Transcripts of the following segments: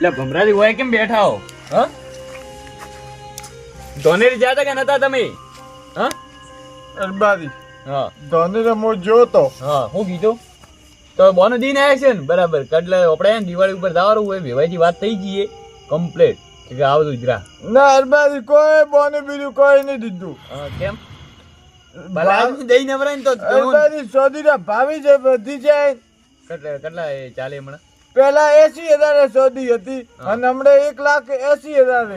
એટલે ભમરાજી હોય કેમ બેઠા હો? હ? ધોનેરી જાતા કે નતા તમે? હા? અરબારી હા. ધોની રમો જોતો હા હું કીધું? તો બોનો દિન આવ્યા છે ને? બરાબર એટલે આપણે દિવાળી ઉપર જવાનું હોય વેવાઈથી વાત થઈ જઈએ કમ્પ્લીટ કે આવતું ઈદરા ના અરબાદી કોઈ બોને બીજું કોઈ નહીં દીધું. કેમ? ભલા દઈ નવરાય ને તો ભાવી છે બધી જાય. કેટલા કેટલા ચાલે હમણાં. પેલા એસી હજાર સોદી હતી અને હમણાં એક લાખ એસી હજાર.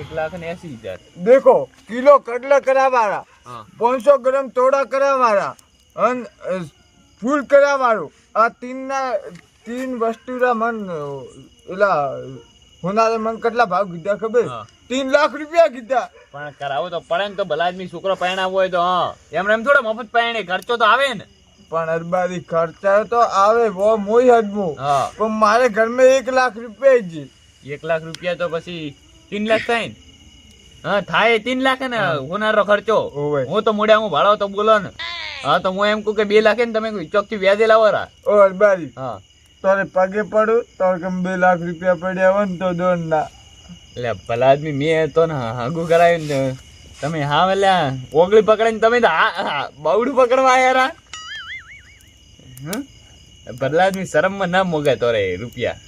એક લાખ ને એસી હજાર. દેખો કિલો કડલા કરાવાળા વાળા પાંચસો ગ્રામ તોડા કરાવાળા અને ફૂલ કરાવાળું. આ તીનના તીન વસ્તુના મન એલા હોનારે મન કેટલા ભાવ કીધા ખબર? તીન લાખ રૂપિયા કીધા. પણ કરાવો તો પડે ને તો ભલા આદમી છોકરો પહેણાવો હોય તો હા. એમ એમ થોડો મફત પહેણે ખર્ચો તો આવે ને. પણ અરબારી ખર્ચા તો આવે બહુ મોઈ હજમું હા. પણ મારે ઘરમાં એક લાખ રૂપિયા જ એક લાખ રૂપિયા તો પછી તીન લાખ થાય ને? હા થાય તીન લાખ ને હોનારો ખર્ચો. હું તો મોડ્યા હું ભાડો તો બોલો ને. હા તો હું એમ કહું કે બે લાખે ને તમે ચોકથી વ્યાજે લાવો રા. ઓ અરબારી. હા. તારે પગે પડું તારે કેમ બે લાખ રૂપિયા પડ્યા હોય ને તો દોડ ના. એટલે ભલા આદમી મેં તો ને હાગું કરાવ્યું ને. તમે હા એટલે ઓગળી પકડીને તમે તો હા હા, બાવડું પકડવા આવ્યા ભલા આદમી શરમમાં ના મોગે તો રે રૂપિયા.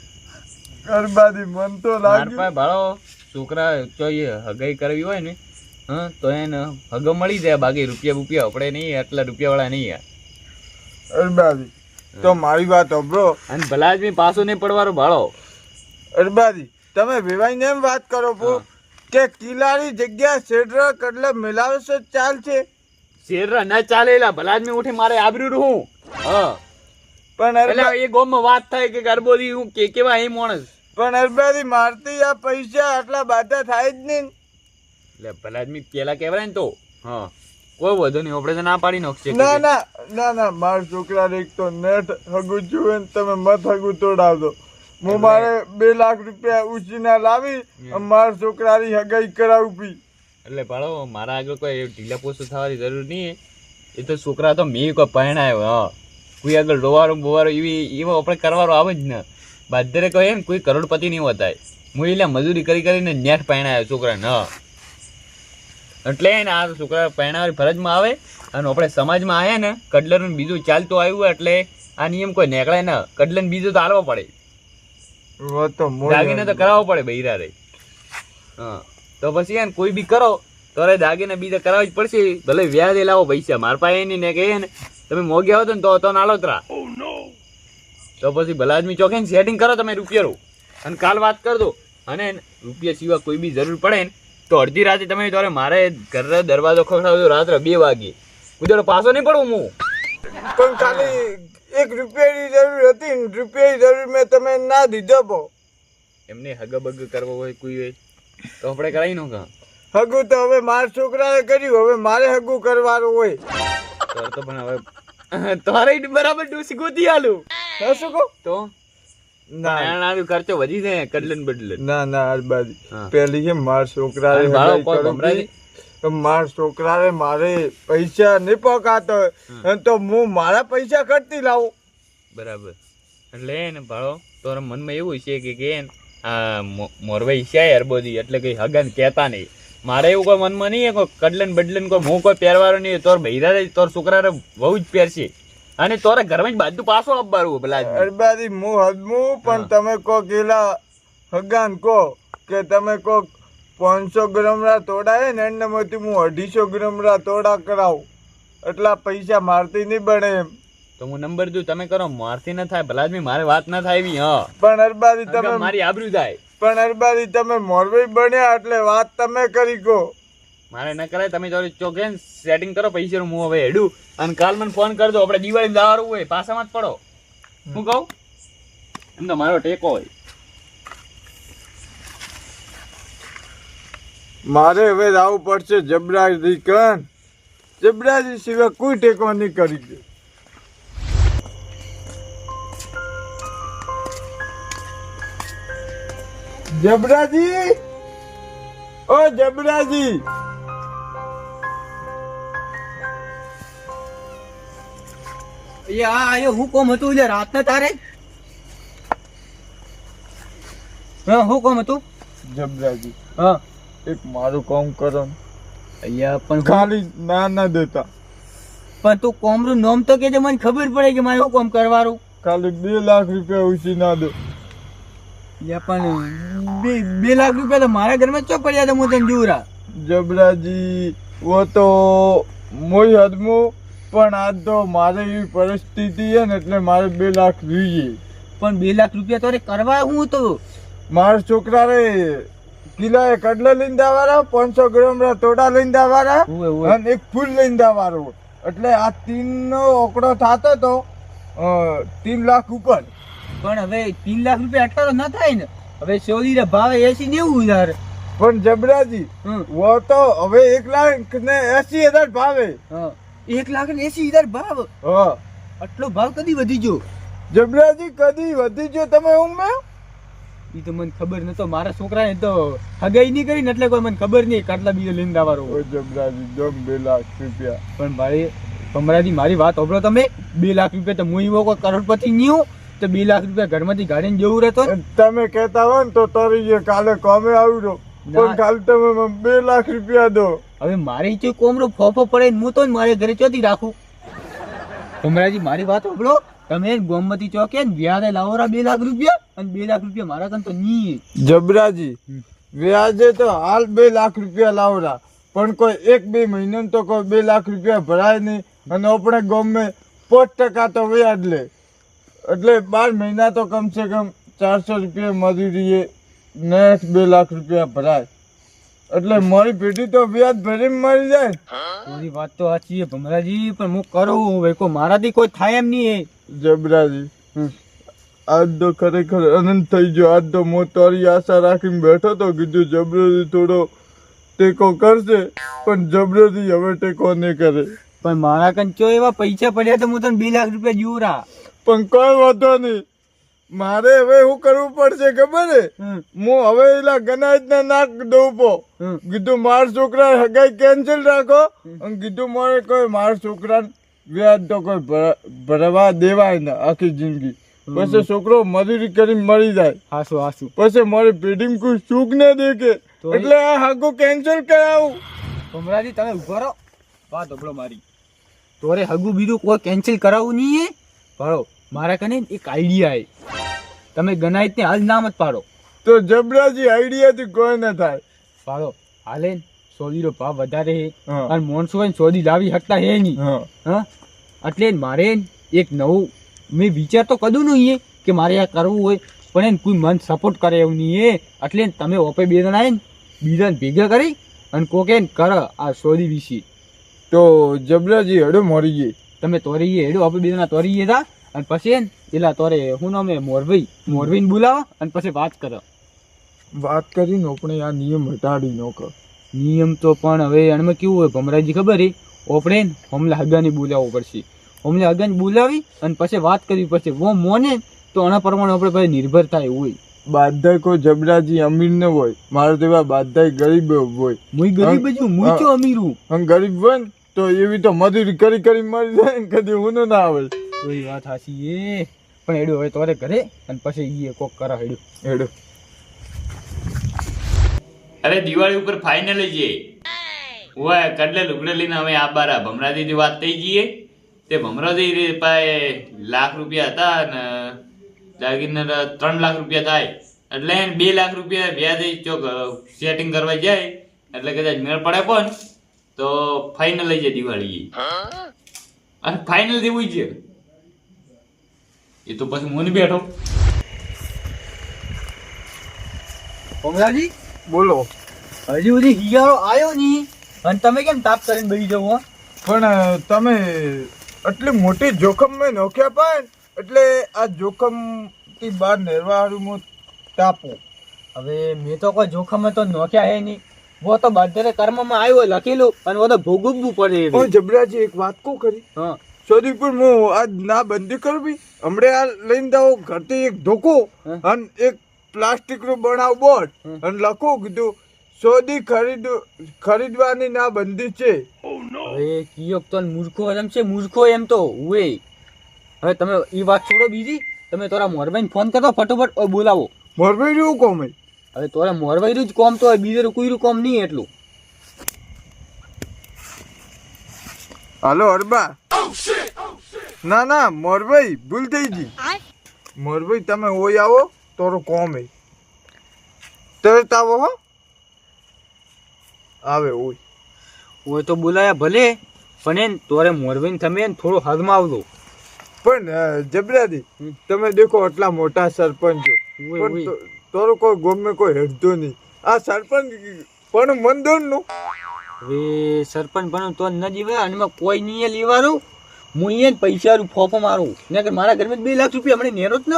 અરબાદી મન તો માર લાગ્યું. ભાડો છોકરા જોઈએ હગાઈ કરવી હોય ને હા તો એને હગો મળી જાય બાકી રૂપિયા રૂપિયા આપણે નહીં આટલા રૂપિયા વાળા નહીં યાર અરબાદી તો મારી વાત સાંભળો. અને ભલા આદમી પાછો નહીં પડવાનો ભાડો. અરબાદી તમે વેવાઈને એમ વાત કરો છો કે કિલ્લાની જગ્યા શેડરા કડલા મિલાવશો ચાલશે? શેડરા ના ચાલેલા ભલા આદમી ઉઠી મારે આબરૂ રહું. હા. પણ એટલે એ ગોમમાં વાત થાય કે ગરબોદી હું કે કેવા એ માણસ. પણ અરબારી મારતી આ પૈસા આટલા બાધા થાય જ નહીં એટલે ભલા આદમી પેલા કહેવાય ને તો. હા. કોઈ વધુ નહીં. આપણે તો ના પાડી નાખશે ના ના ના ના મારા છોકરા એક તો નેટ હગું જુએ ને તમે મત હગું તોડાવજો. હું મારે બે લાખ રૂપિયા ઉછીના લાવી મારા છોકરાની હગાઈ કરાવી એટલે ભાડો મારા આગળ કોઈ ઢીલા પોસ્ટ થવાની જરૂર નહીં. એ તો છોકરા તો મેં કોઈ પરણાયો હા. કોઈ આગળ રોવારો બોવારો એવી એવો આપણે કરવાનો આવે જ ને. બાધરે કહે ને કોઈ કરોડપતિ નહીં હોતા. હું એટલે મજૂરી કરી કરીને નેઠ પરણાયો છોકરા ન એટલે એને આ છોકરા પહેણાવાની ફરજમાં આવે અને આપણે સમાજમાં આવ્યા ને કડલરનું બીજું ચાલતું આવ્યું એટલે આ નિયમ કોઈ નીકળે ને. કડલન બીજું તો હાલવો પડે. દાગીને તો કરાવવો પડે બૈરા રે હા. તો પછી એને કોઈ બી કરો તો દાગીને બીજા કરાવવા જ પડશે. ભલે વ્યાજે લાવો પૈસા. માર પાસે નહીં ને કહે ને તમે મોગ્યા હો ને તો તો નાલોતરા તો પછી ભલા આદમી ચોકે સેટિંગ કરો તમે રૂપિયા અને કાલ વાત કર દો. અને રૂપિયા સિવાય કોઈ બી જરૂર પડે ને તો અડધી રાતે તમે તારે મારે ઘરે દરવાજો ખખડાવજો રાત્રે બે વાગે. કુદરો પાછો નહીં પડું હું? પણ ખાલી એક રૂપિયાની જરૂર હતી ને રૂપિયાની જરૂર મેં તમે ના દીધો પો એમને હગબગ કરવો હોય કોઈ હોય તો આપણે કરાવી નો કાં હગું તો હવે મારા છોકરાએ કર્યું હવે મારે હગું કરવાનું હોય. તો તો પણ હવે તારે બરાબર ડોસી ગોતી આલું. શું કહો? તો? ના. ખર્ચો વધી જાય કડલન બદલન ના ના અરબાજી હા. પેલી છે મારા છોકરા? તો મારા મારે પૈસા નહીં પકાતો તો હું મારા પૈસા ખર્ચી લાવું. બરાબર. એટલે ભાડો તારા મનમાં એવું છે કે કે મોરવાઈ છે અરબોદી એટલે કઈ હગન કહેતા નહીં. મારે એવું કોઈ મનમાં નહીં કોઈ કડલન બદલન કોઈ હું કોઈ પહેરવાનો નહીં તોર ભૈરા રે તોર છોકરા બહુ જ પહેરશે. અને તોરે ઘરમાં જ બાજુ પાછો આપવાનું પેલા અરબાદી હું હદમું પણ તમે કહો કેલા હગાન કહો કે તમે કહો પાંચસો ગ્રામના તોડાય ને એનામાંથી હું અઢીસો ગ્રામરા તોડા કરાવું. એટલા પૈસા મારતી નહીં બને એમ. તો હું નંબર દઉં તમે કરો મારથી ન થાય ભલા મારે વાત ના થાય એવી હા. પણ અરબાદી તમે મારી આબરૂ થાય પણ અરબાજી તમે મોરબી બન્યા એટલે વાત તમે કરી કહો મારે ન કરાય તમે તો ચોકે સેટિંગ કરો પૈસાનું હું હવે હેડું. અને કાલ મને ફોન કરજો આપણે દિવાળી દારૂ હોય પાસામાં જ પડો. હું કહું? એમ તો મારો ટેકો હોય. મારે હવે આવવું પડશે જબરાજી કન. જબરાજી સિવાય કોઈ ટેકો નહીં કરી દે. જબરાજી! ઓ જબરાજી! આયો હું કોમ હતું? એટલે રાતના તારે? હા હું કોમ હતું? જબરાજી હા. એક મારું કોમ કરો અહીંયા પણ ખાલી ના ના દેતા. પણ તું કોમરું નોમ તો કે મને ખબર પડે કે મારે કોમ કરવાનું. ખાલી બે લાખ રૂપિયા ઉછી ના દો. યા પણ બે બે લાખ રૂપિયા તો મારા ઘરમાં ચો પડ્યા હતા હું તને જોરા જબરાજી વો તો મોય હદમું પણ આજ તો મારે એવી પરિસ્થિતિ છે ને એટલે મારે બે લાખ જોઈએ. પણ બે લાખ રૂપિયા તો કરવા હું તો. મારા છોકરા રે કિલોએ કડલા લઈને દાવાના પાંચસો ગ્રામ તોડા લઈને ઉવે. અને એક ફૂલ લઈને દાવાનો એટલે આ તીન નો ઓકડો થતો તો તીન લાખ ઉપર. પણ હવે તીન લાખ રૂપિયા આટલા ના થાય ને હવે સોલી ભાવે એસી નેવું હજાર. પણ જબરાજી. વો તો હવે એક લાખ ને એસી હજાર ભાવે. હા. એક લાખ ને એસી હજાર ભાવ. હા. આટલો ભાવ કદી વધી ગયો? જબરાજી કદી વધી ગયો તમે ઉમે એ તો મને ખબર નતો મારા છોકરાને તો હગાઈ નહીં કરી ને એટલે કોઈ મને ખબર નહીં કાટલા બીજો લઈને દાવારો ઓ જબરાજી જમ બે લાખ રૂપિયા. પણ ભાઈ કમરાજી મારી વાત સાંભળો તમે. બે લાખ રૂપિયા તો હું એવો કોઈ કરોડપતિ નહીં હું તો બે લાખ રૂપિયા ઘરમાંથી ગાડીને જવું રહેતો. તમે કહેતા હોય ને તો તરી કાલે કોમે આવજો ના. પણ કાલે તમે બે લાખ રૂપિયા દો. હવે મારે જે કોમરો ફોફો પડે ને હું તો મારે ઘરે ચોથી રાખું. કમરાજી મારી વાત સાંભળો. તમે ગોમતી ચોકે ને લાવો લાવોરા બે લાખ રૂપિયા અને બે લાખ રૂપિયા મારા તને તો નહીં જબરાજી વ્યાજે તો હાલ બે લાખ રૂપિયા લાવરા પણ કોઈ એક બે મહિને તો કોઈ બે લાખ રૂપિયા ભરાય નહીં અને આપણે ગમે પાંચ ટકા તો વ્યાજ લે. એટલે બાર મહિના તો કમસે કમ ચારસો રૂપિયા મજૂરીએ ને બે લાખ રૂપિયા ભરાય. એટલે મારી પેઢી તો વ્યાજ ભરી મરી જાય. તારી વાત તો સાચી છે ભમરાજી પણ હું કરું હવે કોઈ મારાથી કોઈ થાય એમ નહીં જબરાજી આજ તો ખરેખર આનંદ થઈ ગયો. આજ તો હું તારી આશા રાખીને બેઠો તો કીધું જબરદસ્તી થોડો ટેકો કરશે પણ જબરદસ્તી હવે ટેકો નહીં કરે. પણ મારા કંચો ચો એવા પૈસા પડ્યા તો હું તને બે લાખ રૂપિયા જીવરા પણ કોઈ વાંધો નહીં. મારે હવે શું કરવું પડશે ખબર હે હું હવે એલા ગનાજને નાક દઉં પો કીધું માર છોકરા હગાઈ કેન્સલ રાખો. અને કીધું મારે કોઈ માર છોકરા વ્યાજ તો કોઈ ભરવા દેવાય ને આખી જિંદગી. પછી છોકરો મજૂરી કરીને મરી જાય. હાસુ હાસુ. પછી મારી પેઢીમાં કોઈ સુખ ન દેખે. એટલે આ હાગો કેન્સલ કરાવું. ભમરાજી તમે ઊભા રહો. વાત સાંભળો મારી. તોરે હગું બીજું કોઈ કેન્સલ કરાવવું નહીં ભરો મારા કને એક આઈડિયા તમે ગનાઈત ને હાલ નામ જ પાડો. તો જબરાજી આઈડિયાથી કોઈ ન થાય. પાડો. હાલે સોદીનો ભાવ વધારે હે. અને મોણસો હોય સોદી લાવી શકતા હે નહીં. હા. એટલે મારે એક નવું મેં વિચાર તો કદું નહીં કે મારે આ કરવું હોય પણ એને કોઈ મન સપોર્ટ કરે એવું નહીં હે. એટલે તમે ઓપે બે જણા બીજાને ભેગા કરી અને કોકે કર આ સોદી વિશે. તો જબરાજી હડો મરી ગઈ. તમે તોરી ગયે હેડો આપણે બે જણા ગયા તા. અને પછી હે પેલા તોરે હું નામે મોરભાઈ મોરભાઈને બોલાવો અને પછી વાત કરો. વાત કરીને પણ આ નિયમ હટાડી નોખો નિયમ તો પણ હવે એમાં કેવું હોય ભમરાજી ખબર હે? ઓપણે ને હમલા હગાને બોલાવવો પડશે. હમલા હગાને બોલાવી અને પછી વાત કરવી પડશે. વો મોને તો આના પ્રમાણે આપણે ભાઈ નિર્ભર થાય હોય. બાધાય કોઈ જબરાજી અમીર ન હોય. મારા જેવા બાધાય ગરીબ હોય. મુઈ ગરીબ જ હું મુઈ ચો અમીર હું? ગરીબ હોય તો એવી તો મજૂરી કરી કરી મરી જાય ને કદી હું ના આવે. તો એ વાત સાચી એ પણ એડું હવે તારે ઘરે અને પછી એ કોક કરા હેડો હેડો અરે દિવાળી ઉપર ફાઇનલ છે ઓય કડલે લુગડે લઈને હવે આ બારા ભમરાજીની વાત થઈ ગઈ. તે ભમરાજી રે પાસે લાખ રૂપિયા હતા અને દાગીના ત્રણ લાખ રૂપિયા થાય. એટલે એને બે લાખ રૂપિયા વ્યાજે ચોક સેટિંગ કરવા જાય. એટલે કદાચ મેળ પડે પણ તો ફાઇનલ છે દિવાળી અને ફાઇનલ જેવું છે એ તો પછી હું બેઠો. કોમલાજી બોલો. હજી સુધી હિયારો આવ્યો નહીં. અને તમે કેમ તાપ કરીને બેસી જવું પણ તમે આટલી મોટી જોખમ મેં નોખ્યા પણ એટલે આ જોખમથી બહાર નેરવા હું તાપું. હવે મેં તો કોઈ જોખમ તો નોખ્યા હે નહીં. વો તો બાધરે કર્મમાં આવ્યો લખેલું અને વો તો ભોગવવું પડે. જબરાજી એક વાત કહું કરી હા. સોદીપુર હું આજ ના બંધી કરવી હમણે આ લઈને જાઓ ઘરથી એક ધોકો અને એક પ્લાસ્ટિકનું બનાવ બોર્ડ અને લખું કીધું સોદી ખરીદ ખરીદવાની ના બંધી છે. હવે કિયોક તો મૂર્ખો એમ છે મૂર્ખો એમ તો. ઉએ હવે તમે એ વાત છોડો બીજી. તમે તારા મોરભાઈને ફોન કરતો ફટોફટ બોલાવો. મોરભાઈ જેવું કોમ હે હવે તોરે મોરવાઈનું જ કોમ તો બીજું કોઈનું કોમ નહીં એટલું. હાલો અરબા. ના ના મોરભાઈ ભૂલ થઈ ગઈ. મોરભાઈ તમે ઓય આવો તોરો કોમ એ તરત આવો હો. આવે ઓય હોય તો બોલાયા ભલે પણ એન તોરે મોરભાઈ તમે એને થોડો હદમાં આવજો. પણ જબરાદી તમે દેખો આટલા મોટા સરપંચો. પણ. તોરો કોઈ ગમે કોઈ હેડતો નહીં. આ સરપંચ પણ મંદોરનું. હવે સરપંચ બનો તો ન જીવે અને એમાં કોઈ નહીં લેવાનું હું અહીંયા પૈસા ફોફો મારું. ને કે મારા ઘરમાં બે લાખ રૂપિયા મને નેરો જ ન.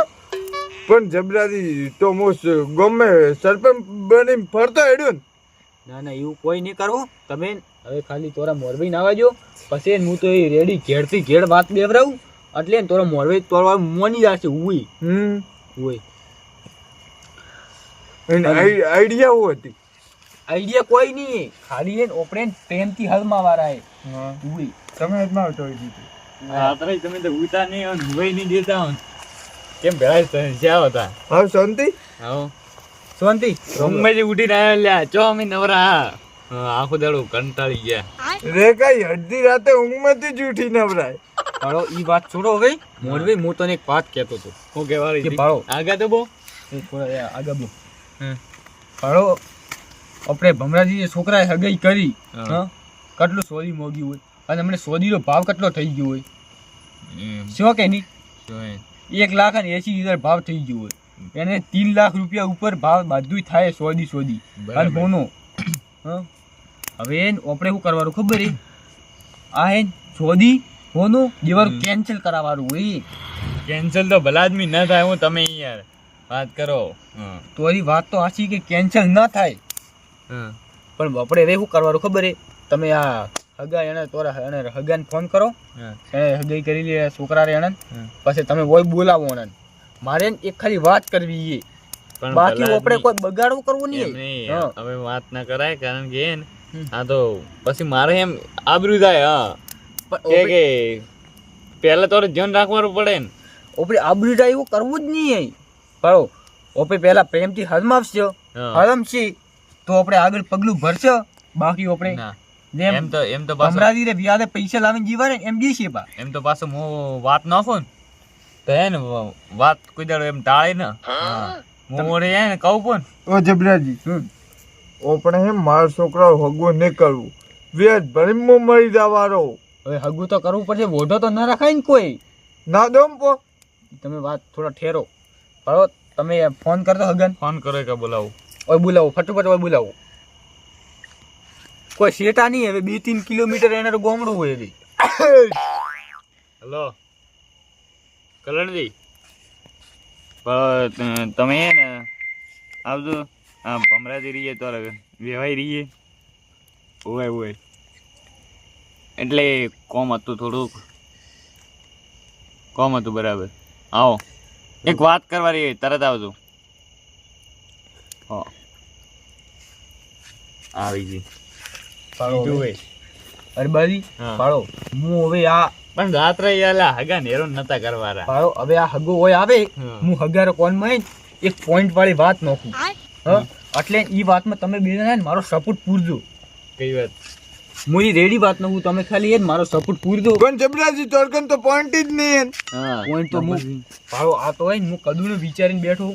પણ જબરાજી તો મોસ્ટ ગમે સરપંચ બની ફરતો હેડ્યો ને. ના ના એવું કોઈ નહીં કરવું. તમે હવે ખાલી તોરા મોરબી ના આવજો પછી હું તો એ રેડી ઘેડથી ઘેડ વાત બેવરાવું. એટલે તોરા મોરબી તોરવા મોની જશે ઉઈ. હમ. ઉઈ. આઈડિયા હું હતી. આઈડિયા કોઈ નહીં ખાલી એને ઓપરેન પ્રેમથી હલમાં વારા એ ઉઈ. તમે એમાં ટોઈ દીધું. રાત્રે તમે તો ઉતા નહીં હોય ઉઈ નહીં દેતા હોય કેમ ભેળા જ્યાં હતા? હવે શાંતિ? હા શાંતિ? ઊંઘમાંથી ઉઠીને આવ્યા લ્યા ચો અમે નવરા? હા, આખો દાડો કંટાળી ગયા. રે કઈ અડધી રાતે ઊંઘમાંથી જ ઉઠી નવરાય. પાડો ઈ વાત છોડો હવે. મોરવી હું તને એક વાત કહેતો હતો. હું કહેવાળી કે પાડો ભાળો. આગા તો થોડા આગળ બો હમ. આપણે ભમરાજી છોકરાએ હગાઈ કરી કેટલું સોદી મોગી હોય. અને અમને સોદીનો ભાવ કેટલો થઈ ગયો હોય. શું કે નહીં? એક લાખ અને એસી હજાર ભાવ થઈ ગયો હોય. એને तीन લાખ રૂપિયા ઉપર ભાવ બધું થાય સોદી સોદી. અને બોનો. હવે એને આપણે શું કરવાનું ખબર એ આ હે સોદી બોનો દેવાનું કેન્સલ કરાવવાનું હોય. કેન્સલ તો ભલા આદમી ન થાય હું તમે યાર વાત કરો. તો વાત તો આછી કે કેન્સલ ના થાય. પણ આપણે હવે શું કરવાનું ખબર એ તમે આ હગા એને તોરા એને હગાને ફોન કરો. એને હગાઈ કરી લે છોકરા રે એને. પછી તમે વોય બોલાવો એને. મારે એક ખાલી વાત કરવી એ પણ બાકી આપણે કોઈ બગાડવું કરવું નહીં. હવે વાત ના કરાય કારણ કે હા તો પછી મારે એમ આબરૂ થાય હા. કે પહેલા તો ધ્યાન રાખવાનું પડે ને. આપણે આબરૂડા એવું કરવું જ નહીં પાડો આપણે પહેલા પ્રેમથી હદમાવશે હા. હદમશે તો આપણે આગળ પગલું ભરશે? બાકી આપણે ના. જેમ એમ તો એમ તો પાછો ભમરાજી રે વ્યાજે પૈસા લાવીને જીવા ને એમ જીશે બા. એમ તો પાછો હું વાત નાખું ને તો હે ને વાત કોઈ દાડો એમ ટાળે ને. હું. મોરે હે ને કહું પણ. ઓ જબરાજી. ઓ આપણે એમ મારા છોકરાઓ હગવો નહીં કરવું વ્યાજ ભરીમાં મરી જવારો હવે હગું તો કરવું પડશે વોઢો તો ન રખાય ને કોઈ. ના દોમ પો. તમે વાત થોડા ઠેરો. પાડો તમે ફોન કરતો હગન. ફોન કરો કે બોલાવું? ઓય બોલાવો ફટોફટ ઓય બોલાવો કોઈ શેટા નહીં, હવે બે ત્રણ કિલોમીટર એના ગોમડું હોય એવી હલો. કલણજી તમે હે ને, આવજો. આમ ભમરાજી રહીએ તો વેવાઈ રહીએ. હોય હોય એટલે કોમ હતું થોડુંક. કોમ હતું બરાબર. આવો. એક વાત કરવાની તરત આવજો. હા. આવી ગઈ. હોય અરે બાજી હા. પાડો. હું હવે આ પણ રાત્રે યાલા હગા નેરો નતા કરવાના. પાડો હવે આ હગો હોય આવે. હું. હગારો કોનમાં આવીને એક પોઈન્ટ વાળી વાત નોખું. હા. એટલે ઈ વાતમાં તમે બે જણા મારો સપોર્ટ પૂરજો. કઈ વાત? હું ઈ રેડી વાત નાખું. તમે ખાલી એ મારો સપોર્ટ પૂરજો. પણ જબરાજી ચોરકન તો પોઈન્ટ જ નહીં હા પોઈન્ટ તો હું પાડો આ તો હોય ને હું કદું વિચારીને બેઠો.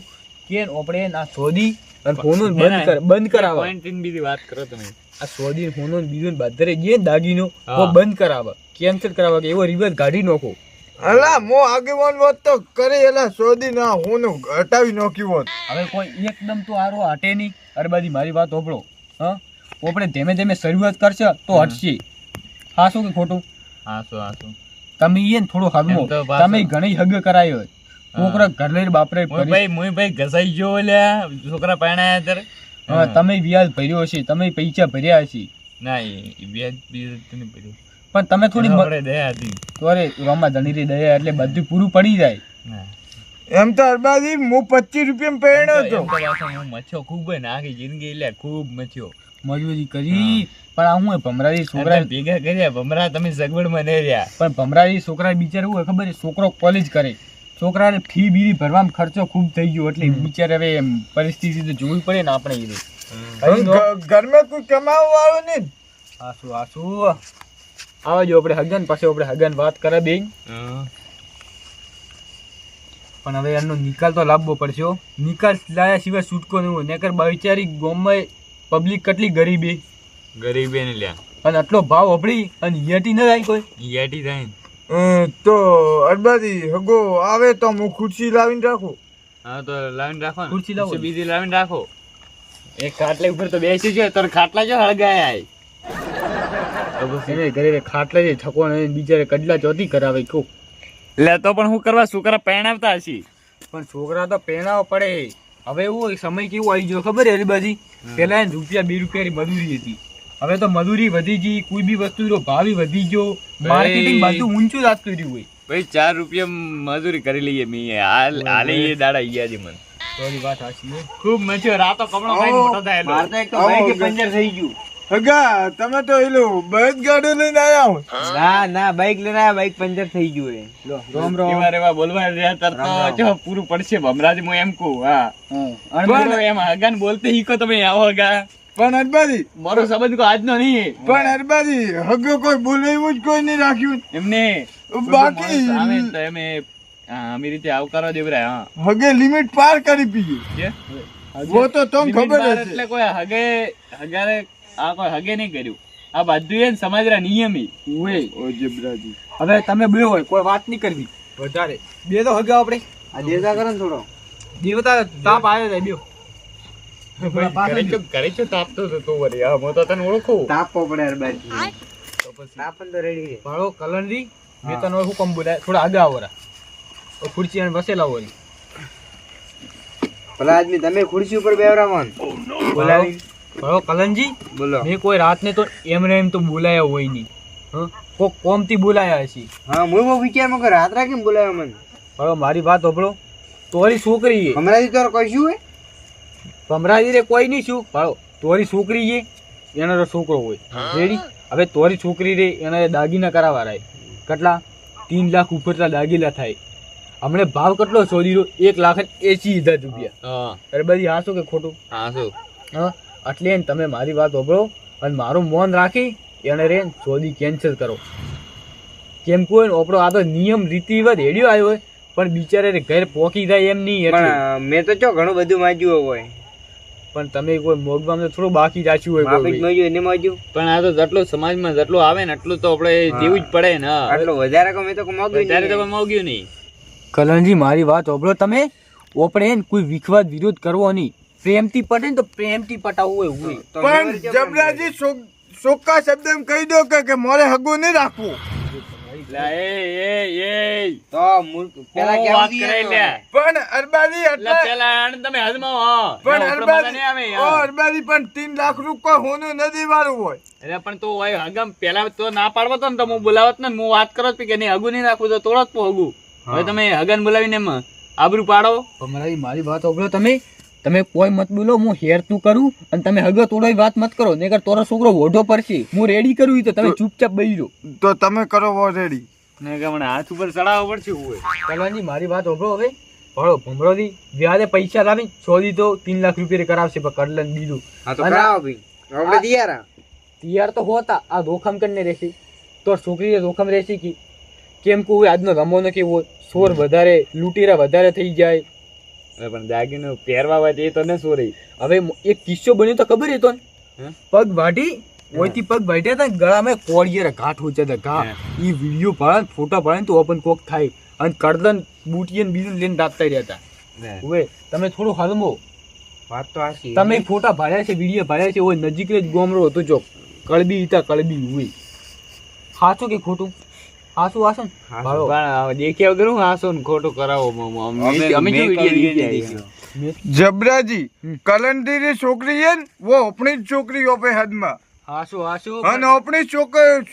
કે આપણે ના સોદી અને ફોનો બંધ કર બંધ કરાવવા. બીજી વાત કરો તમે. આ સોદી ફોનો બીજું બધરે જે દાગીનો. તો બંધ કરાવવા. કેન્સલ કરાવવા કે એવો રિવર્સ કાઢી નાખો. અલા મો આગેવાન વાત તો કરે એલા સોદી ના હું હટાવી નાખ્યું હોત. હવે કોઈ એકદમ તો આરો હટે નહીં. અરે બધી મારી વાત ઓપડો હા? ઓપડે ધીમે ધીમે શરૂઆત કરશે તો હટશે. હા શું કે ખોટું? હાસો હાસો. તમે ઈ થોડો પાછો- તમે ઘણી હગ કરાયો. છોકરા ઘર લઈને બાપરે મોય ભાઈ મુઈ ભાઈ ઘસાઈ ગયો લ્યા છોકરા પરણાયા ત્યારે. તમે વ્યાજ ભર્યો હશે તમે પૈસા ભર્યા હશે. ના એ વ્યાજ નહીં પડ્યું પણ તમે થોડી દયા હતી. તો અરે ધણી ધણીરી દયા એટલે બધું પૂરું પડી જાય. એમ તો અરબાજી હું પચીસ રૂપિયા પહેણ્યો હતો. હું મથ્યો ખૂબ ને આખી જિંદગી એટલે ખૂબ મથ્યો મજૂરી કરી પણ આ હું ભમરાજી છોકરા ભેગા કર્યા ભમરા તમે સગવડમાં નહીં રહ્યા. પણ ભમરાજી છોકરા બિચાર હું હોય ખબર છે છોકરો કોલેજ કરે. છોકરાને ફી બીરી ભરવામાં ખર્ચો ખૂબ થઈ ગયો એટલે બિચારે હવે પરિસ્થિતિ તો જોવી પડે ને આપણે એ ઘરમાં કોઈ કમાવા વાળું નહીં આસુ આસુ. આવજો આપણે હગન પાસે આપણે હગન વાત કરે બેન. પણ હવે એનો નિકાલ તો લાવવો પડશે નિકાલ લાયા સિવાય છૂટકો નહીં હોય. નકર બિચારી ગામમાં પબ્લિક કેટલી ગરીબી. ગરીબે ને લ્યા. અને આટલો ભાવ અભળી અને યટી ન થાય કોઈ. યાટી થાય તો અરબાજી હગો આવે તો હું ખુરશી લાવીને રાખું. હા તો લાવીને રાખો ખુરશી લાવો. બીજી લાવીને રાખો. એક ખાટલે ઉપર તો બેસી છે તને ખાટલા જો હળગાયા પછી એને ઘરે ખાટલા છે થકો ને બિચારે કડલા ચોથી કરાવે કહું. લે તો પણ હું કરવા છોકરા પહેણાવતા હશી? પણ છોકરા તો પહેરાવો પડે. હવે એવું હોય, સમય કેવું આવી ગયો ખબર હે. બાજી પેલા રૂપિયા બે રૂપિયાની મજૂરી હતી. હવે તો મજૂરી વધી ગઈ કોઈ બી વસ્તુનો ભાવ વધી ગયો. માર્કેટિંગ બધું ઊંચું જ રહ્યું હોય. ભાઈ ચાર રૂપિયા મજૂરી કરી લઈએ મી. હાલ હાલે એ દાડા ગયા છે મને. થોડી વાત સાચી ખૂબ મચ્યો. રાતો કમળો ખાઈને મોટો થયેલો મારે તો એક તો બાઈકે પંજર થઈ ગયું. હગા તમે તો એલું બળદ ગાડું લઈને આવ્યા હો. ના ના બાઈક લઈને આવ્યા બાઈક પંચર થઈ ગયું એ લો રોમ રોમ. એવા રેવા બોલવા રહ્યા તાર તો જો પૂરું પડશે ભમરાજ હું એમ કહું હા. અને એમ હગાન બોલતે હીકો તમે આવો હગા. પણ અરબાજી મારો સંબંધ કોઈ આજનો નહીં. પણ અરબાજી હગો કોઈ બોલે એવું જ કોઈ નહીં રાખ્યું. એમને બાકી આવે તો એમે આમી રીતે આવકારો દેવરાય હા. હગે લિમિટ પાર કરી પીએ વો તો તમ ખબર બાર એટલે કોઈ હગે હગારે આ કોઈ હગે નહીં કર્યું. આ બધું એને સમાજના નિયમી ઓય ઓ જબરાજી. હવે તમે બે હોય કોઈ વાત નહીં કરવી. વધારે. બે તો હગા આપણે. આ દેવતા કરો ને થોડો. દેવતા તાપ આવ્યો છે બે ચો ઘરે ચો તું વળી? હું તો તને ઓળખું. તાપવો પડે યાર બાજુ. તાપન તો રેડી ભાળો કલંદી મેં તને શું કામ બોલાય થોડા આગા આવરા ખુરશી અને વસેલા હોય. ભલા આદમી તમે ખુરશી ઉપર બેવરાવો ને બોલાવી. ભાળો કલનજી બોલો. મેં કોઈ રાતને તો એમ ને એમ તો બોલાયા હોય નહીં. હં? કોક કોમથી બોલાયા છે હા હું બહુ વિચારમાં કે રાત રાખીને બોલાયા મને. ભાળો મારી વાત હોભળો તોરી છોકરી છે હમણાંથી તો કશું હે ભમરાજી રે કોઈ નહીં શું? પાડો. તોરી છોકરી છે એનો તો છોકરો હોય. રેડી? હવે તોરી છોકરી રે એના દાગીના કરાવવા રાય. કેટલા? તીન લાખ ઉપરતા દાગીના થાય. હમણે ભાવ કેટલો શોધી લો એક લાખ એસી હજાર રૂપિયા. હા. અરે બધી હા શું કે ખોટું? હા શું? હા? એટલે એને તમે મારી વાત હોભળો અને મારું મૌન રાખી એને રે શોધી કેન્સલ કરો. કેમ કોઈ આપણો આ તો નિયમ રીતિ વાત હેડ્યો આવ્યો હોય પણ બિચારે ઘેર પોકી જાય એમ નહીં પણ મેં તો ચો ઘણું બધું માંગ્યું હોય. પણ તમે કોઈ મોગમાં તો થોડું બાકી જાચ્યું હોય કોઈ માજ્યું એને માજ્યું પણ આ તો જેટલું સમાજમાં જેટલું આવે ને એટલું તો આપણે જીવું જ પડે ને. હા. વધારે કહો તો મોગ્યું ત્યારે તો નહીં. કોઈ નહીં. કલનજી મારી વાત હોભળો તમે. આપણે એને કોઈ વિખવાદ વિરોધ કરવો નહીં. પ્રેમથી પટે ને તો પ્રેમથી પટાવવું હોય પણ જબરાજી સોકા શબ્દ એમ કહી દો કે કે મારે હગું નહીં રાખવું. પણ તમે લાખ રૂપિયા હોનું નદી વાળું હોય. એટલે પણ તો હોય હગમ. પેલા તો ના પાડવો તો ને તો હું બોલાવત ને હું વાત કરો કે નહીં હગું નહીં રાખવું તો તોડત પો હગું. હવે તમે હગન બોલાવીને આબરૂ પાડો. મારી મારી વાત તમે. તમે કોઈ મત બોલો હું હેર તું કરું અને તમે હગત તોડો વાત મત કરો નહીતર તારો છોકરો ઓઢો પડશે. હું રેડી કરું તો તમે ચૂપચાપ રહો. તો તમે કરો રેડી ને કે મને હાથ ઉપર ચડાવવો પડશે હોય. કલવાજી મારી વાત હોભળો હવે. ભણો ભમરોથી વ્યાજે પૈસા લાવી છોડી તો તીન લાખ રૂપિયા કરાવશે પણ કડલન બીજું. હા તો કરાવો ભાઈ. આપણે તૈયાર તૈયાર તો હોતા આ જોખમ કરીને રહેશે. તો છોકરીએ જોખમ રહેશે કે? કેમ કહું આજનો આજનો ન કેવો હોય સોર વધારે લૂંટીરા વધારે થઈ જાય. હવે પણ દાગીનો પહેરવા હોય તો એ તો શું રહી હવે એક કિસ્સો બન્યો તો ખબર હતો ને? પગ વાટી ઓયથી પગ બેઠ્યા હતા ને ગળામાં કોળીએ ઘાટ હોચ્યા હતા ઘા એ વીડિયો પાડે ફોટા પડે ને તો ઓપન કોક થાય. અને કડદન બુટીએ ને બીજું લઈને દાબતા રહ્યા હતા હવે તમે થોડું હલમો. વાત તો આ તમે ફોટા ભાડ્યા છે વીડિયો ભાડ્યા છે ઓય નજીક જ ગોમરો હતો ચોક કળબી હતા કળબી હોય સાચું કે ખોટું? આસુ હાસુ. દેખ્યા વગર હું હાસુ ને ખોટું કરાવો અમે જો વિડિયો જબરાજી કલંદીની છોકરી છે ને વો આપણી છોકરી ઓપે હદમાં. હાસુ આસુ અને આપણી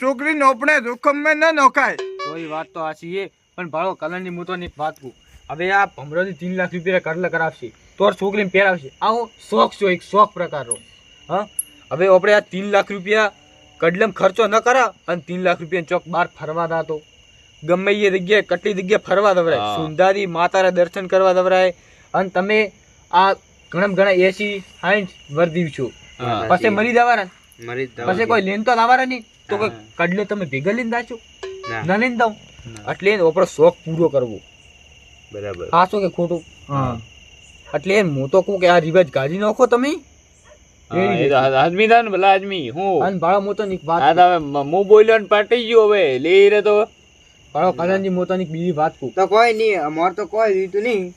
છોકરી નોપણે જોખમમાં ના નોખાય. કોઈ વાત તો હાસી છે પણ ભાળો કલંદી હું તો નહીં વાતકું હવે આ ભમરોથી તીન લાખ રૂપિયા કરલ કરાવશે. તો છોકરીને પહેરાવશે. આ શોખ છો એક શોખ પ્રકારનો. હા? હવે આપણે આ તીન લાખ રૂપિયા કડલમ ખર્ચો ન કરા અને તીન લાખ રૂપિયા ચોક બહાર ફરવા દાતો ગમે એ જગ્યાએ કેટલી જગ્યાએ ફરવા દવરાય. સુંદારી માતાના દર્શન કરવા દવરાય. અને તમે આ ઘણા ઘણા એસી સાઠ વર્દી છો. પછી મરી જવાના. મરી પછી કોઈ લેન તો લાવવાના નહીં. તો કોઈ કડલો તમે ભેગા લઈને દાચો ના. ના લઈને દઉં એટલે એને આપણો શોખ પૂરો કરવો. બરાબર. આ શું કે ખોટું? એટલે એમ હું તો કહું કે આ રિવાજ કાઢી નાખો તમે. તો આદમી થાય ને ભલા આદમી હું? અને ભાળો હું તો વાત આ તો હવે હું બોલ્યો ને પાટી ગયો હવે લે રે તો. ભાળો કલ્યાણજી હું બીજી વાત કહું તો કોઈ નહીં મોર તો કોઈ દીધું નહીં.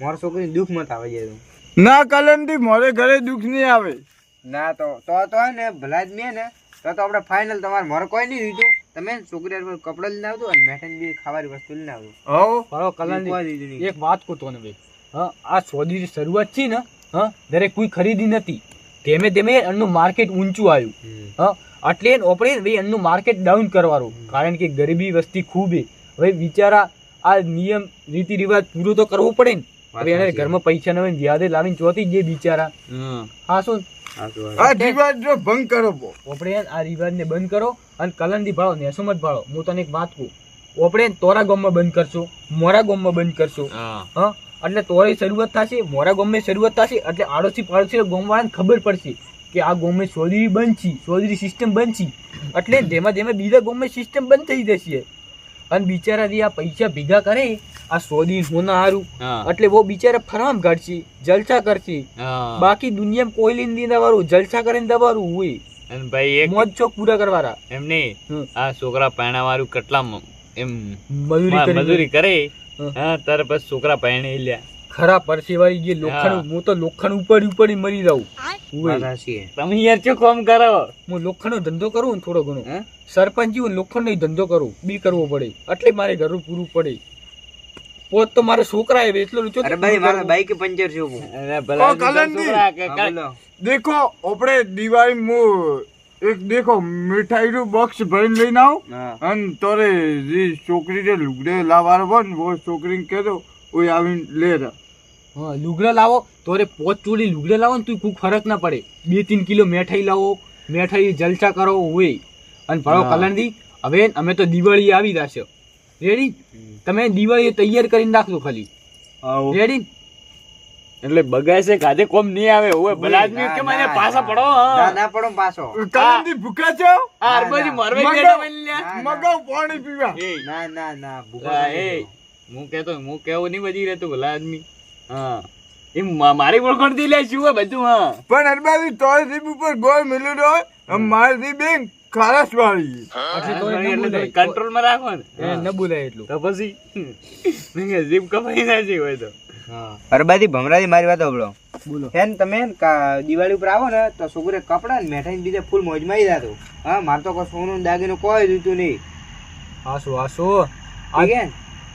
મોર છોકરી દુઃખ મત આવે જાય ના કલંદી મોરે ઘરે દુઃખ નહીં આવે. ના તો તો તો હે ને ભલા જ ને. તો તો આપણે ફાઇનલ તમારે મારે કોઈ નહીં રીતું. તમે છોકરી કપડા કપડાં લઈને આવતું અને મેઠન બી ખાવાની વસ્તુ લઈને આવતું હો ભાળો નહીં. એક વાત કહું ને ભાઈ. હા આ સોદીની શરૂઆત છે ને હા દરેક કોઈ ખરીદી નથી. ધીમે ધીમે એમનું માર્કેટ ઊંચું આવ્યું. હા? એટલે આપણે ભાઈ એનું માર્કેટ ડાઉન કરવાનું. કારણ કે ગરીબી વસ્તી ખૂબ હવે બિચારા આ નિયમ રીતિ રિવાજ પૂરો તો કરવો પડે ને. હવે એને ઘરમાં પૈસા નવે હોય ને વ્યાજે લાવીને ચોથી જે બિચારા. હા. શું? આ રિવાજ જો ભંગ કરો આપણે આ રિવાજને બંધ કરો અને કલંદી ભાળો નેસો મત ભાળો હું તને એક વાત કહું. આપણે તોરા ગામમાં બંધ કરશો મોરા ગામમાં બંધ કરશો. હા? એટલે તોરી શરૂઆત થશે મોરા ગામમાં શરૂઆત થશે એટલે આડોશી પાડોશી ગામવાળાને ખબર પડશે કે આ ગામમાં સોદરી બનશી સોદરી સિસ્ટમ બંધ એટલે ધીમે ધીમે બીજા ગામમાં સિસ્ટમ બંધ થઈ જશે. અને બિચારા આ પૈસા ભેગા કરે આ સોદી હોના હારું એટલે वो બિચારા ફરામ કાઢશે જલસા કરશે. બાકી દુનિયામાં કોઈ દીધા વાળું જલસા કરીને દવારું હોય. અને ભાઈ એક મોજ ચોક પૂરા કરવાના. એમ નહીં આ છોકરા પાણા વાળું કેટલા એમ મજૂરી મજૂરી કરે. હા. તારે પછી છોકરા પરણે લ્યા. ખરા પરસેવાળી જે લોખંડ હું તો લોખંડ ઉપર ઉપર મરી જાઉં. છે. તમે યાર શું કામ કરો? હું લોખંડનો ધંધો કરું ને થોડો ઘણો. હે? સરપંચ હું લોખંડનો ધંધો કરું. બી કરવો પડે. એટલે મારે ઘર પૂરું પડે. પોત તો મારા છોકરા આવે એટલો રૂચો અરે ભાઈ મારા બાઈક પંચર છે અરે ભલા. દેખો આપણે દિવાળી હું એક દેખો મીઠાઈનું બોક્સ ભરીને લઈને આવો. અને તોરે જે છોકરી જે લુગડે લાવવાનો હોય ને वो છોકરીને કહેતો ઓય આવીને લે રા. હા લુગડા લાવો. તોરે પોચ ચોલી લુગડા લાવો ને તું કોઈ ફરક ના પડે. બે ત્રણ કિલો મેઠાઈ લાવો. મેઠાઈ જલસા કરો હોય અને હા. કલંદી હવે અમે તો દિવાળી આવી જશે. રેડી તમે દિવાળી તૈયાર કરીને રાખજો ખાલી. રેડી એટલે બગાસે કાજે કોમ નહીં આવે ઓય બલાદમી કે મને પાછા પડો? ના ના પડો પાછો. કાંદી ભૂખા છો? આ અરબાજી. મરવાઈ. બેઠા ના. મગાવ પાણી પીવા. એ, ના ના ના ભૂખા એ, હું કહેતો હું કેવું નહીં બજી રહેતો ભલા આદમી હા એ મારી ઓળખણથી લે શું બધું હા. પણ અરબાજી તોય દીપ ઉપર ગોળ મિલ્યું હોય અને મારી બેન ખારસ વાળી. કંટ્રોલમાં રાખો ને. એ ન બોલાય એટલું. તો પછી જીભ કપાઈ ના છે હોય તો. અરબાજી ભમરાજી મારી વાત સાંભળો. બોલો. હે ને તમે દિવાળી ઉપર આવો ને તો છોકરે કપડા ને મેઠાઈ બીજે ફૂલ મોજમાં આવી જતું હા મારે તો કોઈ સોનું ને દાગીનું કોઈ દીધું નહીં. હાસો હાસો. આગે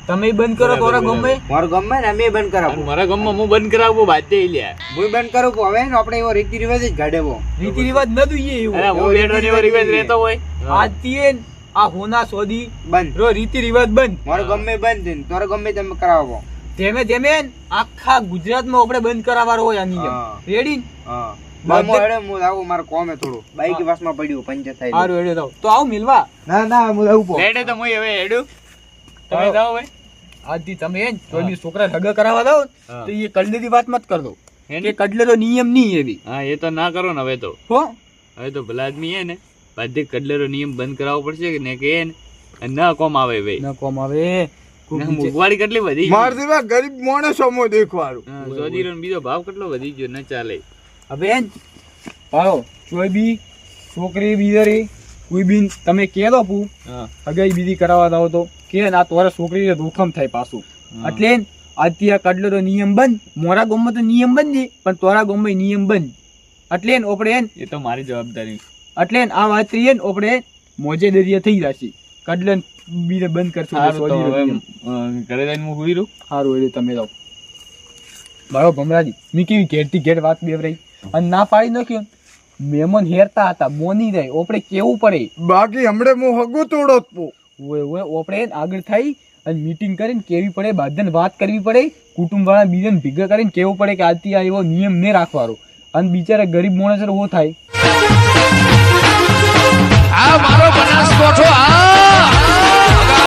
તમે બંધ કરો તોરા ગમે? મારો ગમે ને અમે બંધ કરાવું. મારા ગમમાં હું બંધ કરાવું બાતે લ્યા હું બંધ કરું. હવે ને આપણે એવો રીતિ રિવાજ જ ગાડેવો રીતિ રિવાજ ન જોઈએ અરે હું બેઠો ને એવો રિવાજ રહેતો હોય. આજથી એ આ હોના સોદી. બંધ. રો રીતિ રિવાજ બંધ. મારો ગમે બંધ છે ને તારે ગમે તમે કરાવો. ધીમે જેમે આખા ગુજરાતમાં આપણે બંધ કરાવવાનો હોય આની જેમ. રેડી હા. બધે- હું હેડે હું કોમે થોડું. બાઈક વાસમાં પડ્યું પંચર થાય સારું હેડે તો તો આવું મિલવા. ના ના હું આવું પો. લેડે તો હું હવે હેડું. તમે જાઓ ભાઈ. આજથી તમે હે. ને બી છોકરા લગા કરાવવા દો તો એ કડલેરી વાત મત કર દો કે ને? કડલેરો નિયમ નહીં એવી. હા એ તો ના કરો ને હવે તો. હો? હવે તો ભલા આદમી હે ને બાધ્ય કડલેરો નિયમ બંધ કરાવવો પડશે કે ને કે ના કોમ આવે ભાઈ. ન કોમ આવે. મોંઘવારી કેટલી વધી ગઈ. માર દેવા ગરીબ માણસોમાં દેખવાનું હા, સોદીનો બીજો ભાવ કેટલો વધી ગયો ન ચાલે. હવે પાડો કોઈ બી છોકરી બીજરી કોઈ બી તમે કે દો પુ અગાઈ બીજી કરાવવા દો તો. કે ને આ તોરા છોકરીને જોખમ થાય પાછું. એટલે અત્યારે કડલો તો નિયમ બંધ. મોરા ગામમાં તો નિયમ બંધ છે પણ તોરા ગામમાં નિયમ બંધ. એટલે આપણે એને એ તો મારી જવાબદારી. એટલે આ વાત રહીએ ને આપણે મોજે દરિયા થઈ જશે. કડલન બીજે બંધ કરશું ઘરે જઈને હું હુઈ રહું. સારું એટલે તમે જાઓ. મારો ભમરાજી મેં કેવી ઘેરથી ઘેર વાત બેવરાઈ? અને ના પાડી નાખ્યો મહેમાન હેરતા હતા મોની જાય આપણે કેવું પડે? બાકી હમણે હું હગું તોડો પો ઓય ઓય આપણે આગળ થઈ અને મીટિંગ કરીને કેવી પડે બધાને વાત કરવી પડે કુટુંબ વાળા બીજાને ભેગા કરીને કેવું પડે કે આજથી આ એવો નિયમ ને રાખવાનો. અને બિચારા ગરીબ માણસ એવો થાય. આ મારો બનાસકોઠો આ